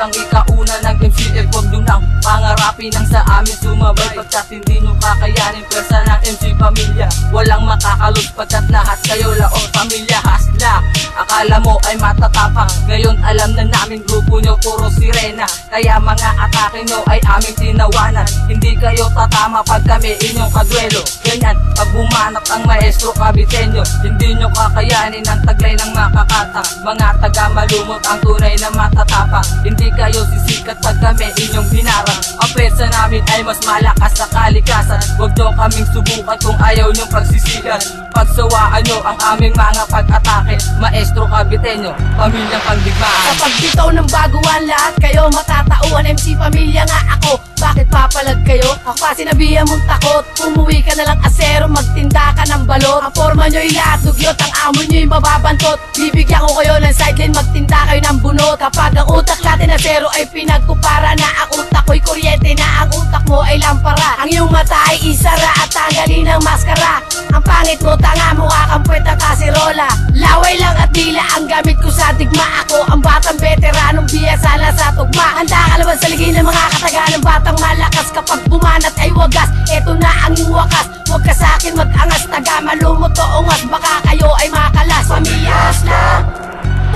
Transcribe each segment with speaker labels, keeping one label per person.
Speaker 1: siyang ikauna ng MCF Huwag nyo nang pangarapin ang sa amin. Sumabay Pagkat hindi nyo kakayanin Pwersa MC Pamilya. Walang makakalot pagkat lahat kayo laos Pamilya hasla. Akala mo ay matatapang. Ngayon alam na namin grupo nyo puro sirena. Kaya mga atake nyo ay aming tinawanan. Hindi kayo tatama pag kami inyong kadwelo Ganyan pag bumanap ang maestro kabitenyo Hindi nyo kakayanin ang taglay ng makakatang Mga taga malumot ang tunay na matatapang. Hindi kayo sisikat pag kami inyong hinarang Ang pwersa namin ay mas malakas sa kalikasan. Huwag nyo kaming subukan Batong ayaw niyong pagsisihan Pagsawaan nyo ang aming mga pag-atake. Maestro kabitenyo, pamilyang pagdigmaan
Speaker 2: Kapag bitaw ng baguhan lahat kayo matatauan MC pamilya nga ako. Bakit papalag kayo? Ako pa sinabihan mong takot. Umuwi ka na lang asero magtinda ka ng balot. Ang forma nyo'y lahat dugyot. Ang amo nyo'y mababantot. Bibigyan ko kayo ng sideline magtinda kayo ng bunot. Kapag ang utak natin na zero ay pinagkupara na Ang utak ko'y kuryente na. Ang utak mo ay lampara. Ang iyong mata ay isara at tanggalin ang maskara Ang pangit mo tanga mukha kang puwet ng kaserola Laway lang at dila ang gamit ko sa digma. Ako ang batang veteranong biyasa na sa tugma. Handa ka naman sa ligi ng mga kataga ng batang malakas. Kapag bumanat ay wagas, eto na ang iyong wakas. Huwag ka sa akin mag-angas, taga malumot o ungas Baka kayo ay makalas, pamiyas lang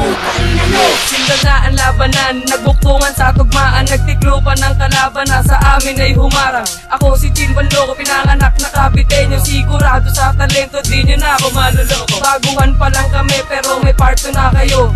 Speaker 2: Putang ina nyo
Speaker 1: Sinda na ang labanan Nagbuktungan sa tugmaan Nagtiklupan ng kalaban na sa amin ay humarang Ako si Chinban Loco Pinanganak na kapitenyo Sigurado sa talento Di nyo na ako maluloko. Baguhan pa lang kami Pero may parto na kayo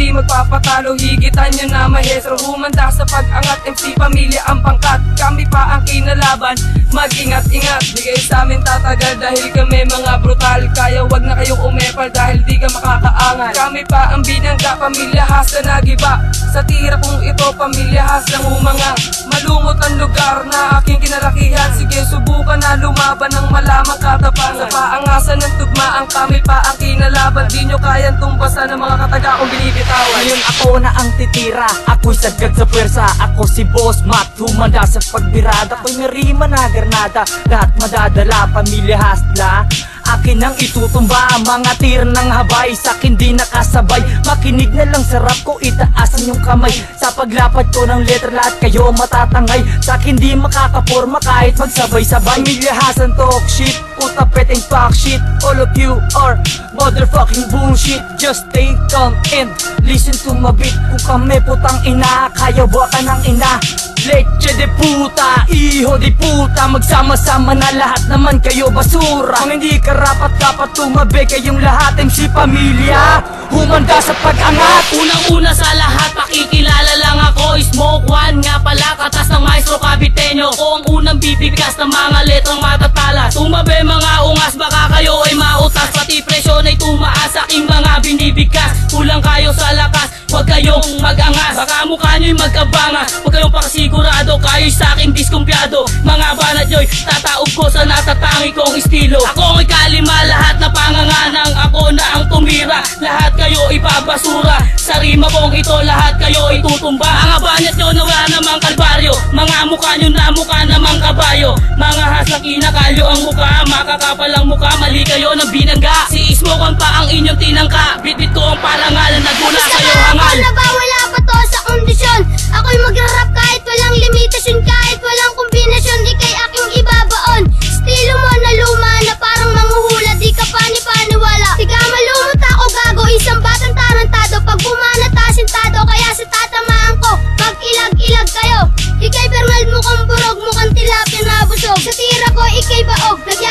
Speaker 1: hindi magpapatalo, higitan nyo na mahestro Humanda sa pag-angat, MC pamilya ang pangkat. Kami pa ang kinalaban, mag-ingat-ingat Bigay sa amin tatagal dahil kami mga brutal. Kaya wag na kayong umepal dahil di ka makakaangat. Kami pa ang binangga, pamilya has na nagiba. Sa tira kong ito, pamilya has lang humanga Malungot ang lugar na aking kinalakihan. Sige, subukan na lumaban ng malamang katapangan Sa paangasan ng tugmaan, kami pa ang kinalaban. Di nyo kayang tumbasan ng mga kataga kong binibitawan.
Speaker 3: Ngayon ako na ang titira. Ako'y sagad sa pwersa. Ako si Boss Matt Humanda sa pagbirada. Ako'y narima na garnada Lahat madadala Pamilya hasla Akin ang itutumba. Ang mga tir ng habay Sa akin di nakasabay. Makinig na lang sa rap ko Itaasan yung kamay. Sa paglapad ko ng letra Lahat kayo matatangay. Sa akin di makakaporma Kahit magsabay-sabay. Pamilya Hasan talk shit Puta peteng fuck shit. All of you are motherfucking bullshit. Just stay calm and listen to my beat. Kung kami putang ina Kaya ba ka ng ina. Leche de puta, iho de puta. Magsama-sama na lahat naman kayo basura. Kung hindi karapat dapat tumabi kayong lahat. MC Pamilya Humanda sa pag-angat.
Speaker 2: Unang-una sa lahat, pakikilala lang ako. Smoke one nga pala, katas ng maestro kabitenyo Ako ang unang bibigkas ng mga letrang matatalas Tumabi mga ungas, baka kayo ay mautas. Pati presyon ay tumaas, aking mga binibigkas Kulang kayo sa lakas, huwag kayong mag-angas. Baka mukha nyo'y magkabanga, huwag kayong pakasigurado. Kayo'y sa akin diskumpyado Mga banat nyo'y tataob ko sa natatangi kong estilo. Ako ang kalima, lahat na panganganang Ako na ang tumira, lahat kayo ibabasura Sa rima kong ito, lahat kayo itutumba kinakalyo ang mukha Makakapal ang mukha, mali kayo ng binangga Si Ismokon pa ang inyong tinangka. Bitbit ko ang parangalan, nagmula. kayo
Speaker 4: tilapia na busog Sa tira